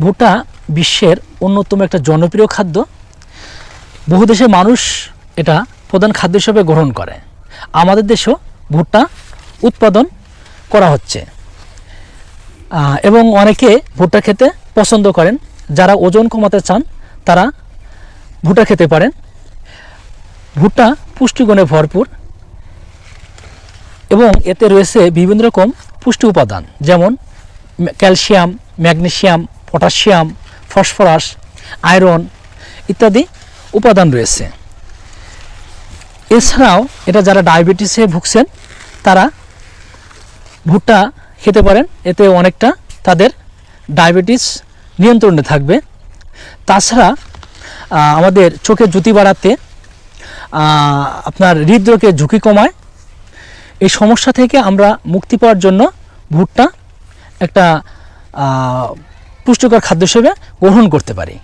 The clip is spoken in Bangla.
ভুট্টা বিশ্বের অন্যতম একটা জনপ্রিয় খাদ্য। বহু দেশের মানুষ এটা প্রধান খাদ্য হিসেবে গ্রহণ করে। আমাদের দেশেও ভুট্টা উৎপাদন করা হচ্ছে। এবং অনেকে ভুট্টা খেতে পছন্দ করেন। যারা ওজন কমাতে চান, তারা ভুট্টা খেতে পারেন। ভুট্টা পুষ্টিগুণে ভরপুর এবং এতে রয়েছে বিভিন্ন রকম পুষ্টি উপাদান, যেমন calcium magnesium potassium, phosphorus, iron ইত্যাদি উপাদান রয়েছে। এছাড়াও এটা যারা ডায়াবেটিসে ভুগছেন, তারা ভুট্টা খেতে পারেন, এতে অনেকটা তাদের ডায়াবেটিস নিয়ন্ত্রণে থাকবে। তাছাড়া আমাদের চোখে জ্যোতি বাড়াতে আপনার হৃদরোগের ঝুঁকি কমায়। এই সমস্যা থেকে আমরা মুক্তি পাওয়ার জন্য ভুট্টা একটা পুষ্টিকর খাদ্য হিসেবে গ্রহণ করতে পারি।